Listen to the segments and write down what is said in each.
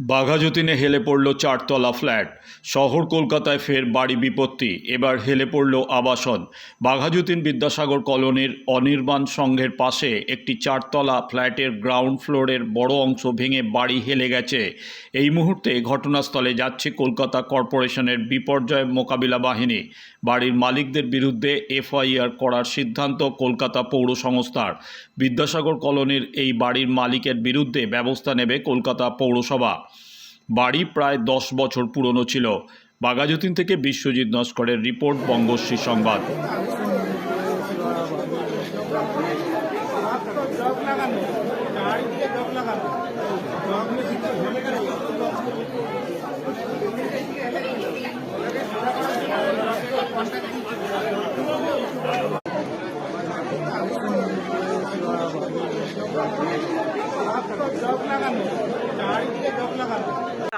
বাঘাযতীনে হেলে পড়ল চারতলা ফ্ল্যাট। শহর কলকাতায় ফের বাড়ি বিপত্তি। এবার হেলে পড়ল আবাসন। বাঘাযতীন বিদ্যাসাগর কলোনির অনির্বাণ সংঘের পাশে একটি চারতলা ফ্ল্যাটের গ্রাউন্ড ফ্লোরের বড় অংশ ভেঙে বাড়ি হেলে গেছে। এই মুহূর্তে ঘটনাস্থলে যাচ্ছে কলকাতা কর্পোরেশনের বিপর্যয় মোকাবিলা বাহিনী। বাড়ির মালিকদের বিরুদ্ধে এফআইআর করার সিদ্ধান্ত কলকাতা পৌর সংস্থার। বিদ্যাসাগর কলোনির এই বাড়ির মালিকের বিরুদ্ধে ব্যবস্থা নেবে কলকাতা পৌরসভা। বাড়ি প্রায় দশ বছর পুরনো ছিল। বাঘাযতীন থেকে বিশ্বজিৎ নস্করের রিপোর্ট বঙ্গশ্রী সংবাদ।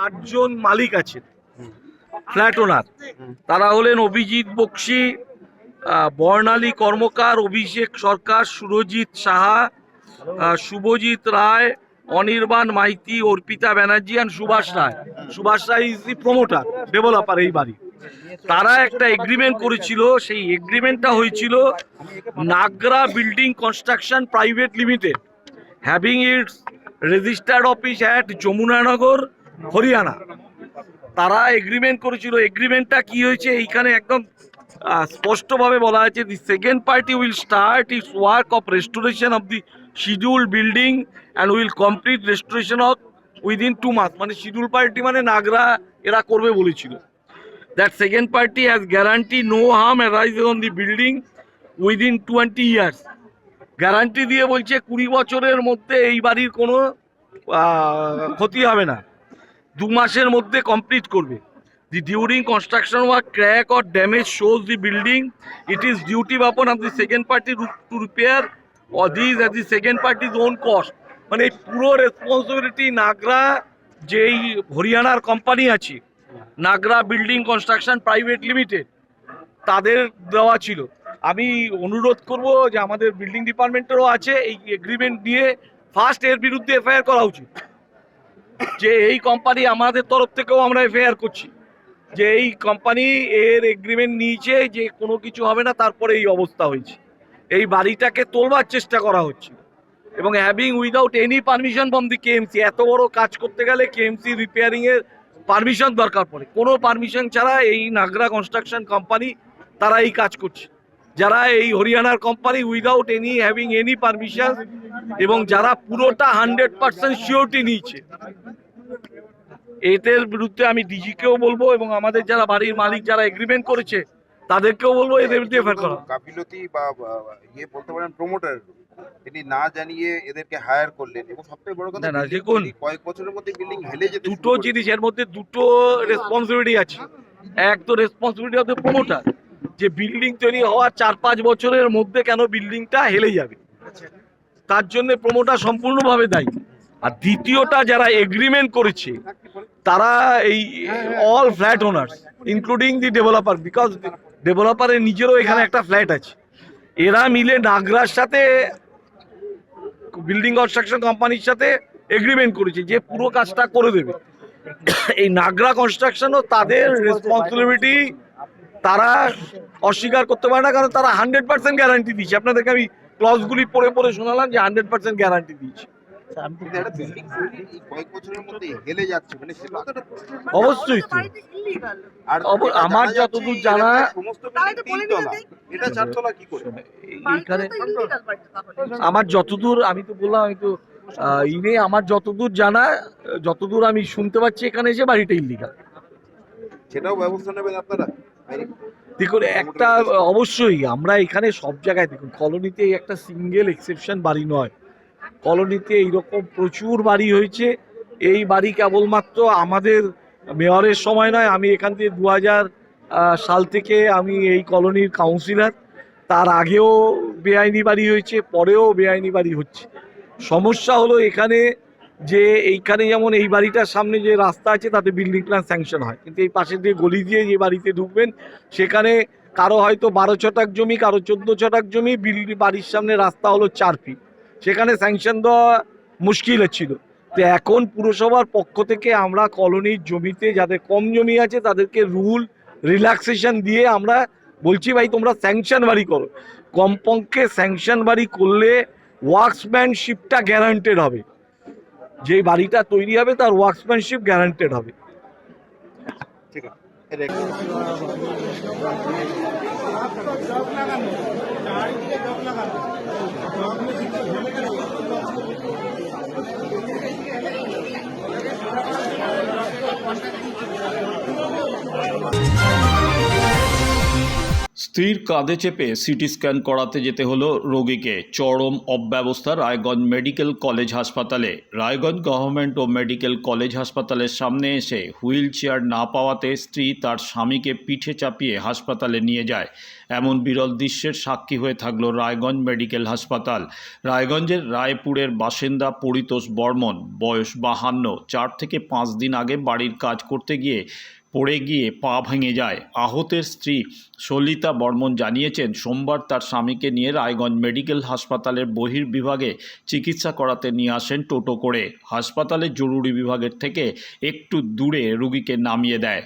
আটজন মালিক আছেন। Flat owner. তারা হলেন Abhijit Bakshi Barnali Karmakar Abhishek Sarkar Surajit Saha Subhajit Roy Anirban Maity Arpita Banerjee and Subhash Roy. Subhash Roy is the promoter developer এই বাড়ি। তারা একটা এগ্রিমেন্ট করেছিল সেই এগ্রিমেন্টটা হয়েছিল Nagra building construction private limited having its registered office at Yamunanagar Haryana. তারা agreement করেছিল। এগ্রিমেন্টটা কি হয়েছে? এইখানে একদম স্পষ্টভাবে বলা আছে the second party will start its work of restoration of the schedule building and will complete restoration of within two মাস মানে শিডিউল পার্টি মানে নাগরা এরা করবে বলেছিল। That second party has guarantee no harm arise on the building within twenty years guarantee দিয়ে বলছে কুড়ি বছরের মধ্যে এই বাড়ির কোনো ক্ষতি হবে না। দু মাসের মধ্যে কমপ্লিট করবে। The during construction work crack or damage shows the building it is duty upon of the second party to repair or this at the second party's own cost মানে এই পুরো রেসপন্সিবিলিটি নাগরা যেই হরিয়ানার কোম্পানি আছে, Nagra building construction private limited তাদের দেওয়া ছিল। আমি অনুরোধ করব যে আমাদের বিল্ডিং ডিপার্টমেন্টেরও আছে এই এগ্রিমেন্ট নিয়ে ফার্স্ট এর বিরুদ্ধে এফআইআর করা উচিত। যে এই কোম্পানি আমাদের তরফ থেকেও আমরা এফআইআর করছি। যে এই কোম্পানি এর এগ্রিমেন্ট নিয়েছে যে কোনো কিছু হবে না, তারপরে এই অবস্থা হয়েছে। এই বাড়িটাকে তোলবার চেষ্টা করা হচ্ছে। এবং having without any permission from the KMC এত বড় কাজ করতে গেলে কেএমসি রিপেয়ারিং এর পারমিশন দরকার পড়ে। কোনো পারমিশন ছাড়া এই নাগরা কনস্ট্রাকশন কোম্পানি তারা এই কাজ করছে। যারা এই হরিয়ানার company without any having any permission এবং যারা পুরোটা হান্ড্রেড পার্সেন্ট সিওরিটি নিয়েছে। এদের বিরুদ্ধে আমি ডিজিকেও বলব এবং আমাদের যারা বাড়ির মালিক যারা এগ্রিমেন্ট করেছে তাদেরকেও বলব এদের বিরুদ্ধে এফআইআর করা। গাফিলতি বা ইয়ে বলতে পারেন প্রমোটার তিনি না জানিয়ে এদেরকে হায়ার করলেন। এবং সবথেকে বড় কথা না, দেখুন। কয়েক বছরের মধ্যে বিল্ডিং হেলে যেতে দুটো জিনিস এর মধ্যে দুটো রেসপন্সিবিলিটি আছে। এক তো রেসপন্সিবিলিটি অফ দ্য প্রমোটার যে বিল্ডিং তৈরি হওয়ার চার পাঁচ বছরের মধ্যে কেন বিল্ডিংটা হেলে যাবে। তার জন্য প্রমোটার সম্পূর্ণভাবে দায়ী। আর দ্বিতীয়টা যারা এগ্রিমেন্ট করেছে, তারা এই all flat owners including the developer because ডেভেলপারের নিজেরও এখানে একটা ফ্ল্যাট আছে। এরা মিলে নাগরার সাথে বিল্ডিং কনস্ট্রাকশন কোম্পানির সাথে এগ্রিমেন্ট করেছে যে পুরো কাজটা করে দেবে। এই নাগরা কনস্ট্রাকশনও তাদের রেসপন্সিবিলিটি তারা অস্বীকার করতে পারে না, কারণ তারা হান্ড্রেড পার্সেন্ট গ্যারান্টি দিয়েছে। আপনাদেরকে আমি ক্লজগুলি পড়ে পড়ে শোনালাম যে হান্ড্রেড পার্সেন্ট গ্যারান্টি দিয়েছে। যাচ্ছে মানে প্রশ্ন। অবশ্যই তো আর আমার যতদূর জানা- এইখানে আমার যতদূর আমি তো বললাম আমি তো ইনে আমার যতদূর জানা যতদূর আমি শুনতে পাচ্ছি এখানে এসে বাড়িটা ইল্লিগাল সেটাও ব্যবস্থা নেবেন আপনারা। দেখুন একটা অবশ্যই আমরা এখানে সব জায়গায় দেখুন কলোনিতে একটা সিঙ্গেল এক্সেপশন বাড়ি নয়। কলোনিতে এইরকম প্রচুর বাড়ি হয়েছে। এই বাড়ি কেবলমাত্র আমাদের মেয়রের সময় নয় আমি এখান থেকে দু হাজার সাল থেকে আমি এই কলোনির কাউন্সিলর তার আগেও বেআইনি বাড়ি হয়েছে পরেও বেআইনি বাড়ি হচ্ছে। সমস্যা হলো এখানে যে এইখানে যেমন এই বাড়িটার সামনে যে রাস্তা আছে, তাতে বিল্ডিং প্ল্যান স্যাংশন হয়। কিন্তু এই পাশে দিয়ে গলি দিয়ে যে বাড়িতে ঢুকবেন, সেখানে কারও হয়তো বারো ছটাক জমি, কারও চোদ্দ ছটাক জমি বিল্ডিং বাড়ির সামনে রাস্তা হলো চার ফিট সেখানে স্যাংশন দেওয়া মুশকিল ছিল। তো এখন পুরসভার পক্ষ থেকে আমরা কলোনির জমিতে যাদের কম জমি আছে, তাদেরকে রুল রিল্যাক্সেশন দিয়ে আমরা বলছি, ভাই, তোমরা স্যাংশন বাড়ি করো। কমপক্ষে স্যাংশন বাড়ি করলে ওয়ার্কসম্যানশিপটা গ্যারান্টেড হবে। যে বাড়িটা তৈরি হবে তার ওয়ার্কসম্যানশিপ গ্যারান্টেড হবে। ঠিক আছে স্ত্রীর কাঁধে চেপে সিটি স্ক্যান করাতে যেতে হলো রোগীকে। চরম অব্যবস্থা রায়গঞ্জ মেডিকেল কলেজ হাসপাতালে। রায়গঞ্জ গভর্নমেন্ট ও মেডিকেল কলেজ হাসপাতালের সামনে এসে হুইল চেয়ার না পাওয়াতে স্ত্রী তার স্বামীকে পিঠে চাপিয়ে হাসপাতালে নিয়ে যায়। এমন বিরল দৃশ্যের সাক্ষী হয়ে থাকল রায়গঞ্জ মেডিকেল হাসপাতাল। রায়গঞ্জের রায়পুরের বাসিন্দা পরিতোষ বর্মন, বয়স বাহান্ন, চার থেকে পাঁচ দিন আগে বাড়ির কাজ করতে গিয়ে পড়ে গিয়ে পা ভেঙে যায়। আহতের স্ত্রী সলিতা বর্মন জানিয়েছেন, সোমবার তার স্বামীকে নিয়ে রায়গঞ্জ মেডিকেল হাসপাতালের বহির্বিভাগে চিকিৎসা করাতে নিয়ে আসেন টোটো করে। হাসপাতালের জরুরি বিভাগের থেকে একটু দূরে রুগীকে নামিয়ে দেয়।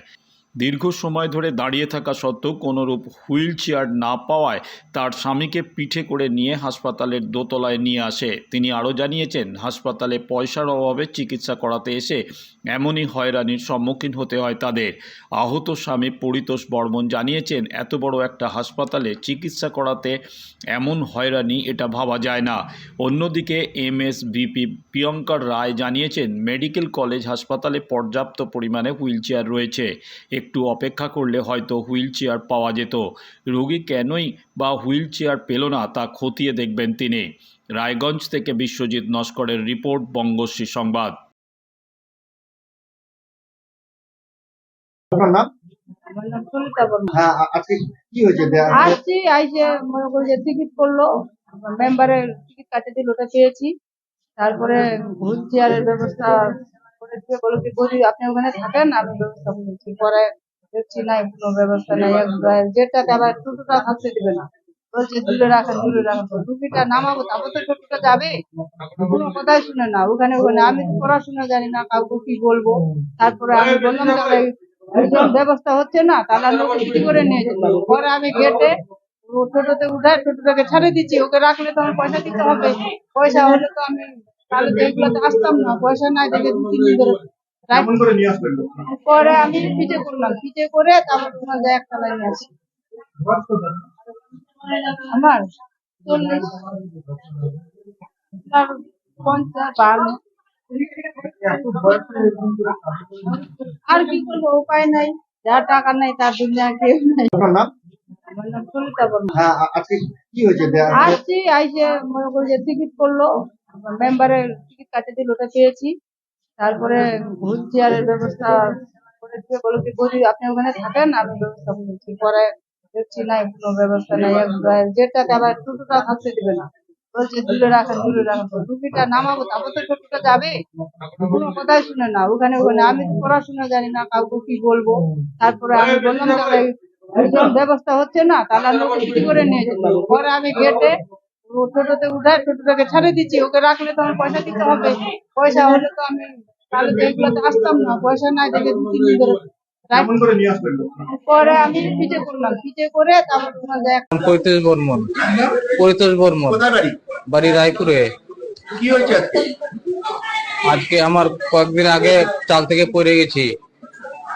দীর্ঘ সময় ধরে দাঁড়িয়ে থাকা সত্ত্বেও কোনোরূপ হুইল চেয়ার না পাওয়ায় তার স্বামীকে পিঠে করে নিয়ে হাসপাতালের দোতলায় নিয়ে আসে। তিনি আরও জানিয়েছেন, হাসপাতালে পয়সার অভাবে চিকিৎসা করাতে এসে এমনই হয়রানির সম্মুখীন হতে হয় তাদের। আহত স্বামী পরিতোষ বর্মন জানিয়েছেন, এত বড় একটা হাসপাতালে চিকিৎসা করাতে এমন হয়রানি, এটা ভাবা যায় না। অন্যদিকে এমএসভিপি প্রিয়ঙ্কর রায় জানিয়েছেন, মেডিকেল কলেজ হাসপাতালে পর্যাপ্ত পরিমাণে হুইল চেয়ার রয়েছে। একটু অপেক্ষা করলে হয়তো হুইল চেয়ার পাওয়া যেত। রোগী কেনই বা হুইল চেয়ার পেল না তা খতিয়ে দেখবেন তিনি। রায়গঞ্জ থেকে বিশ্বজিৎ নস্করের রিপোর্ট বঙ্গশ্রী সংবাদ। হ্যাঁ আ- আজকে কি হয়েছে? দে- আসছি আইসে মনে করি যে টিকিট করল মেম্বারের টিকিট কাটে দিল ওটা পেয়েছি। তারপরে হুইল চেয়ারের ব্যবস্থা কি আপনি ওখানে থাকেন, আমি ব্যবস্থা করেছি পরে দেখছি কোনো ব্যবস্থা আবার টোটোটা থাকতে না। নামাবো, তারপর তো যাবে? কোনো শুনে না। ওখানে পড়াশোনা জানি না, কাউকে কি বলব? তারপরে আমি বললাম ব্যবস্থা হচ্ছে না, তাহলে আমি ওকে ছুটি করে নিয়ে যেতে পরে আমি গেটে টোটোতে উঠায়, টোটোটাকে ছাড়ে দিচ্ছি। ওকে রাখলে তো আমার পয়সা দিতে হবে। পয়সা হলে তো আমি তাহলে তো এগুলোতে আসতাম না পয়সা নাই দেখে দু তিন দিন ধরে। পরে আমি পিঠে করলাম পিঠে করে তারপর তোমার যায় একটা লাইন আসি আমার চল্লিশ আর পঞ্চাশ। বান্ন আর কি করব উপায় নাই যার টাকা নাই তার দুনিয়া কেউ নাই। হ্যাঁ আজকে আইসে মনে করি যে টিকিট করল। মেম্বারের টিকিট কাটে দিল ওটা পেয়েছি। তারপরে হুইল চেয়ারের ব্যবস্থা করে দিয়ে বলো কি বলি আপনি ওখানে থাকেন, আমি ব্যবস্থা করেছি পরে দেখছি, নাই, কোনো ব্যবস্থা নাই। যেটাতে আবার টোটোটা থাকতে দিবে না। বলছে দূরে রাখেন দূরে রাখেন। টুপিটা নামাবো, তারপর তো টোটোটা যাবে। কোনো কথাই শুনে না, ওখানে ওখানে। আমি পড়াশোনা জানি না, কাউকে কি বলব। তারপরে আমি বললাম ব্যবস্থা হচ্ছে না, তাহলে আমি করে নিয়ে যেতে পরে আমি গেটে টোটোতে উঠায় টোটোটাকে ছাড়ে দিচ্ছি ওকে রাখলে তো আমার পয়সা দিতে হবে। পয়সা হলে তো আমি তাহলে তো এগুলোতে আসতাম না পয়সা নাই দেখে দু তিন দিন ধরে পরে আমি পিঠে করলাম পিঠে করে তারপর তোমার পরিতোষ বর্মন। পরিতোষ বর্মন বাড়ি? বাড়ি রায়পুরে। কি হয়েছে আজকে? আমার কয়েকদিন আগে চাল থেকে পড়ে গেছি।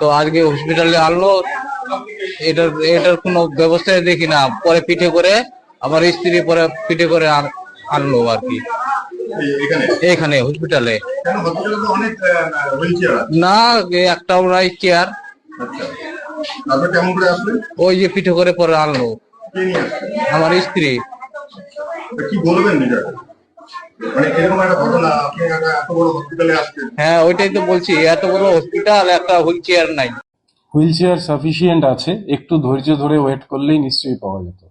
তো আজকে হসপিটালে আনলো এটার এটার কোনো ব্যবস্থায় দেখি না। পরে পিঠে করে আমার স্ত্রী পরে পিঠে করে আন- আনলো আর কি। এখানে? হসপিটালে না এ একটাও নাই চেয়ার আচ্ছা। ওই যে পিঠে করে পরে আনলো। আমার স্ত্রী। কি বলবেন মানে একটা একটা হ্যাঁ ওইটাই তো বলছি এত বড় হসপিটাল একটা হুইল চেয়ার নাই। হুইল চেয়ার সাফিসিয়েন্ট আছে একটু ধৈর্য ধরে ওয়েট করলেই নিশ্চয়ই পাওয়া যেত।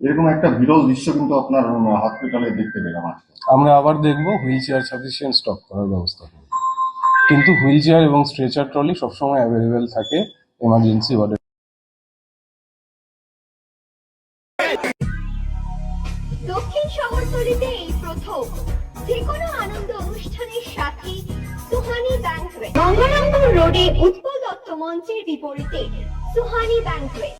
এরকম একটা বিরল দৃশ্য কিন্তু আপনার হসপিটালে দেখতে পেলাম আজকে। আমরা আবার দেখব হুইল চেয়ার সাফিসিয়েন্ট স্টক করার ব্যবস্থা করব। কিন্তু হুইল চেয়ার এবং স্ট্রেচার ট্রলি সবসময় অ্যাভেলেবেল থাকে এমার্জেন্সি ওয়ার্ডে দক্ষিণ শহরতলিতে এই প্রথম। যে কোনো আনন্দ অনুষ্ঠানের সাথে সুহানি ব্যাংকুয়েট রোডে উৎপল দত্ত মঞ্চের বিপরীতে Suhani banquet